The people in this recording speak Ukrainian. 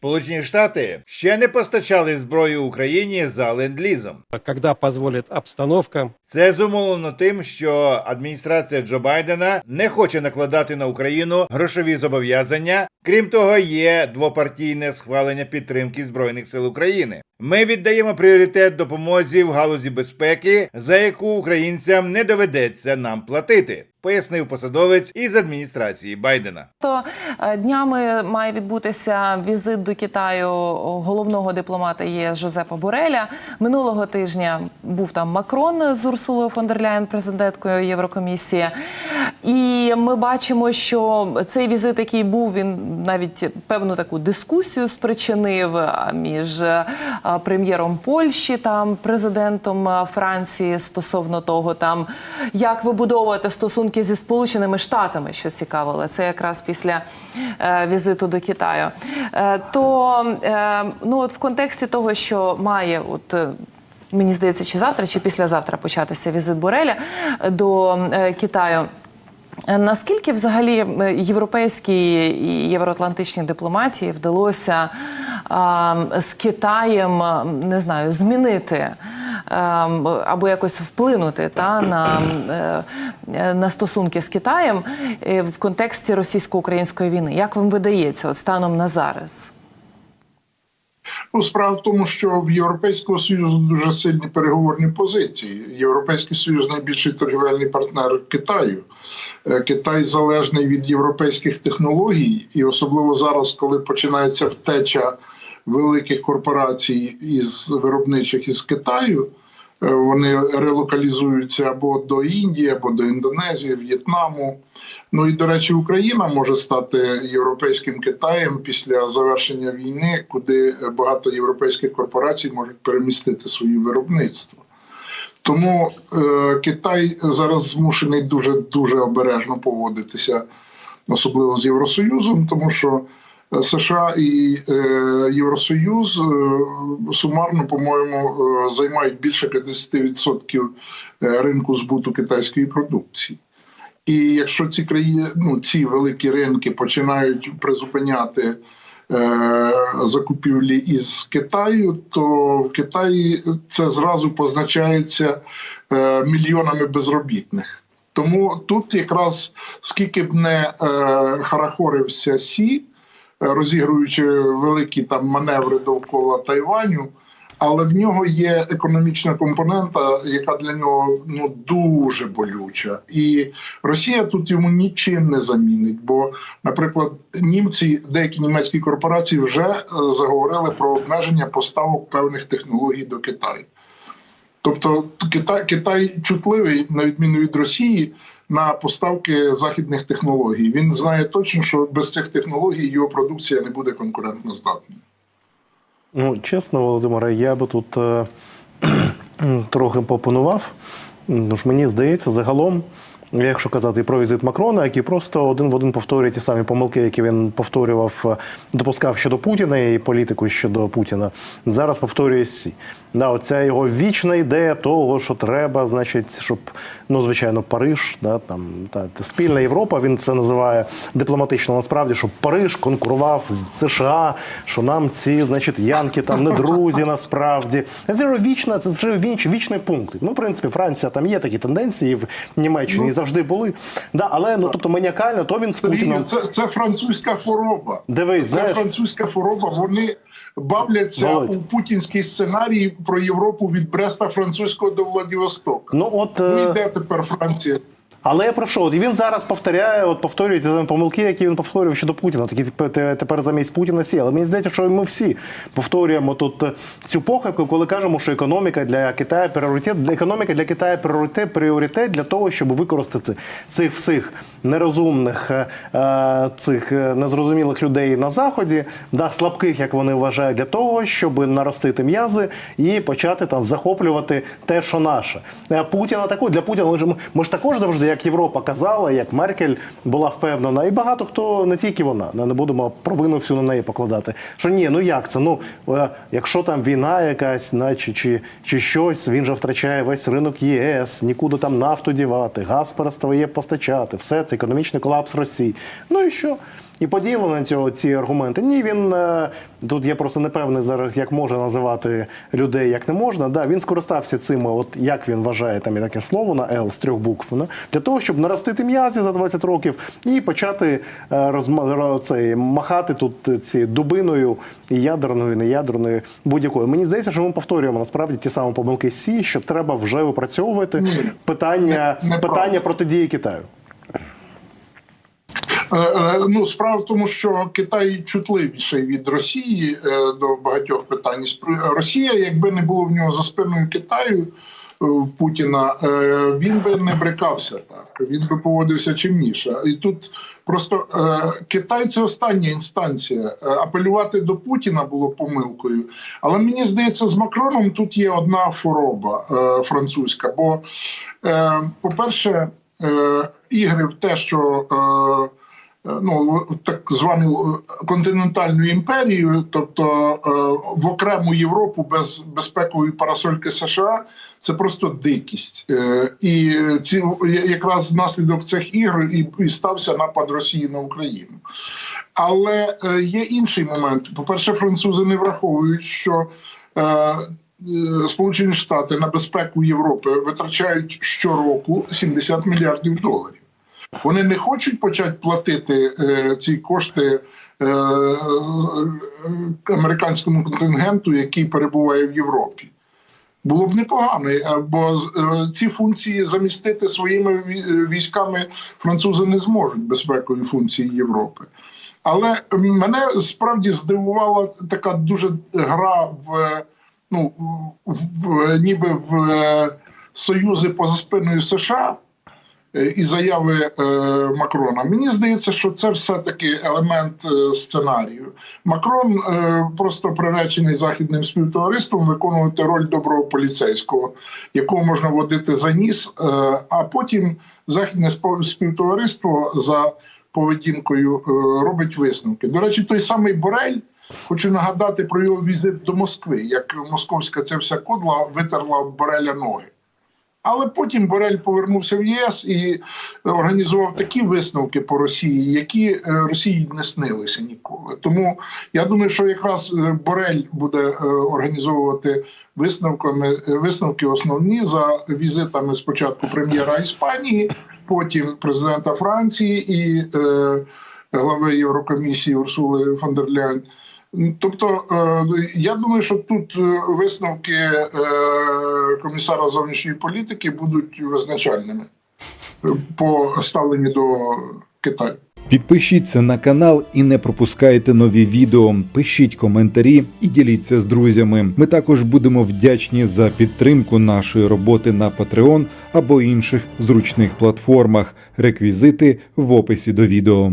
Сполучені Штати ще не постачали зброю Україні за ленд-лізом. когда позволит обстановка. Це зумовлено тим, що адміністрація Джо Байдена не хоче накладати на Україну грошові зобов'язання. Крім того, є двопартійне схвалення підтримки збройних сил України. Ми віддаємо пріоритет допомозі в галузі безпеки, за яку українцям не доведеться нам платити, пояснив посадовець із адміністрації Байдена. То е, днями має відбутися візит до Китаю головного дипломата ЄС Жозепа Бореля. Минулого тижня був там Макрон з Урсулою фон дер Ляєн, президенткою Єврокомісії. І ми бачимо, що цей візит, який був, він навіть певну таку дискусію спричинив між прем'єром Польщі там президентом Франції стосовно того, там як вибудовувати стосунки зі Сполученими Штатами, що цікавило, це якраз після е, візиту до Китаю. Е, то е, ну от в контексті того, що має от. Мені здається, чи завтра, чи післязавтра початися візит Бореля до Китаю. Е, Наскільки взагалі е, європейській і євроатлантичній дипломатії вдалося а, з Китаєм не знаю змінити а, або якось вплинути та на, е, на стосунки з Китаєм в контексті російсько-української війни? Як вам видається от станом на зараз? Ну, справа в тому, що в Європейського союзу дуже сильні переговорні позиції. Європейський союз найбільший торгівельний партнер Китаю. Е, Китай залежний від європейських технологій, і особливо зараз, коли починається втеча великих корпорацій із виробничих із Китаю. Е, Вони релокалізуються або до Індії, або до Індонезії, В'єтнаму. Ну і до речі, Україна може стати європейським Китаєм після завершення війни, куди багато європейських корпорацій можуть перемістити свої виробництва. Тому е, Китай зараз змушений дуже дуже обережно поводитися, особливо з Євросоюзом, тому що США і е, Євросоюз е, сумарно, по-моєму, е, займають більше 50% ринку збуту китайської продукції. І якщо ці країни, ну ці великі ринки починають призупиняти закупівлі із Китаю, то в Китаї це зразу позначається мільйонами безробітних. Тому тут якраз скільки б не е, харахорився Сі, розігруючи великі там маневри довкола Тайваню. Але в нього є економічна компонента, яка для нього ну дуже болюча, і Росія тут йому нічим не замінить. Бо, наприклад, німці, деякі німецькі корпорації вже е, заговорили про обмеження поставок певних технологій до Китаю. Тобто Китай, Китай чутливий, на відміну від Росії, на поставки західних технологій. Він знає точно, що без цих технологій його продукція не буде конкурентно здатною. Ну, чесно, Володимире, я би тут е, трохи попонував. Ну ж мені здається, загалом, якщо казати про візит Макрона, який просто один в один повторює ті самі помилки, які він повторював, е, допускав щодо Путіна і політику щодо Путіна, зараз повторює Сі. Да, оця його вічна ідея того, що треба, значить, щоб ну звичайно Париж, да там та, та спільна Європа. Він це називає дипломатично. Насправді, щоб Париж конкурував з США, що нам ці, значить, янки там не друзі, насправді це вічна, це ж віч, вічний пункт. Ну, в принципі, Франція там є такі тенденції в Німеччині і завжди були. Да, але ну тобто маніакально, то він з Путіном. Це, це французька хвороба. Дивись, це знаєш- французька хвороба. Вони бавляться Володь. у путінський сценарій про Європу від Бреста французького до Владивостока. Ну от Ну е, і де тепер Франція? Але я про що? От він зараз повторяє, от повторює ті помилки, які він повторював щодо Путіна. Такі тепер- замість Путіна сі. Але мені здається, що ми всі повторюємо тут е, цю похибку, коли кажемо, що економіка для Китаю пріоритет. Для для Китаю пріоритет пріоритет для того, щоб використати цих всіх нерозумних е, е, цих незрозумілих людей на заході, да слабких, як вони вважають, для того, щоб наростити м'язи і почати там захоплювати те, що наше. Путіна також для Путіна. Ми ж також завжди, як Європа казала, як Меркель була впевнена, і багато хто не тільки вона, не не будемо провину всю на неї покладати. Що ні, ну як це? Ну е, якщо там війна якась, наче чи, чи щось, він же втрачає весь ринок ЄС, нікуди там нафту дівати, газ перестає постачати, все це економічний колапс Росії. Ну і що? І поділив на цього ці аргументи. Ні, він е, тут я просто не певний зараз, як можна називати людей, як не можна. Да, він скористався цими, от як він вважає, там є таке слово на L з трьох букв, да, для того, щоб наростити м'язи за 20 років і почати е, розма, ро- цей, махати тут ці дубиною і ядерною, і неядерною, будь-якою. Мені здається, що ми повторюємо насправді ті самі помилки Сі, що треба вже випрацьовувати питання, питання протидії Китаю. Е, е, Ну, справа в тому, що Китай чутливіший від Росії е, до багатьох питань. Росія, якби не було в нього за спиною Китаю в Путіна, він би не брикався так. Він би поводився чимніше. І тут просто Китай це остання інстанція. Апелювати до Путіна було помилкою. Але мені здається, з Макроном тут є одна хвороба французька. Бо, е, по-перше, е, ігри в те, що ну так звану континентальну імперію, тобто е, в окрему Європу без безпекової парасольки США, це просто дикість. Е, І ці якраз внаслідок цих ігр і, і стався напад Росії на Україну. Але е, є інший момент. По-перше, французи не враховують, що е, е, Сполучені Штати на безпеку Європи витрачають щороку 70 мільярдів доларів. Вони не хочуть почати платити е, ці кошти е, е, американському контингенту, який перебуває в Європі. Було б непогано, е, бо ці функції замістити своїми військами французи не зможуть безпекові функції Європи. Але мене справді здивувала така дуже гра в ну в, в ніби в союзи поза спиною США і заяви е, Макрона. Мені здається, що це все-таки елемент е, сценарію. Макрон е, просто приречений західним співтовариством виконувати роль доброго поліцейського, якого можна водити за ніс, е, а потім західне співтовариство за поведінкою е, робить висновки. До речі, той самий Борель. Хочу нагадати про його візит до Москви, як московська ця вся кодла витерла Бореля ноги. Але потім Борель повернувся в ЄС і організував такі висновки по Росії, які е, Росії не снилися ніколи. Тому я думаю, що якраз е, Борель буде е, організовувати висновками е, висновки основні за візитами спочатку прем'єра Іспанії, потім президента Франції і е, глави Єврокомісії Урсули фон дер Ляйн. Тобто, е, я думаю, що тут е, висновки е, комісара зовнішньої політики будуть визначальними по ставленню до Китаю. Підпишіться на канал і не пропускайте нові відео. Пишіть коментарі і діліться з друзями. Ми також будемо вдячні за підтримку нашої роботи на Patreon або інших зручних платформах. Реквізити в описі до відео.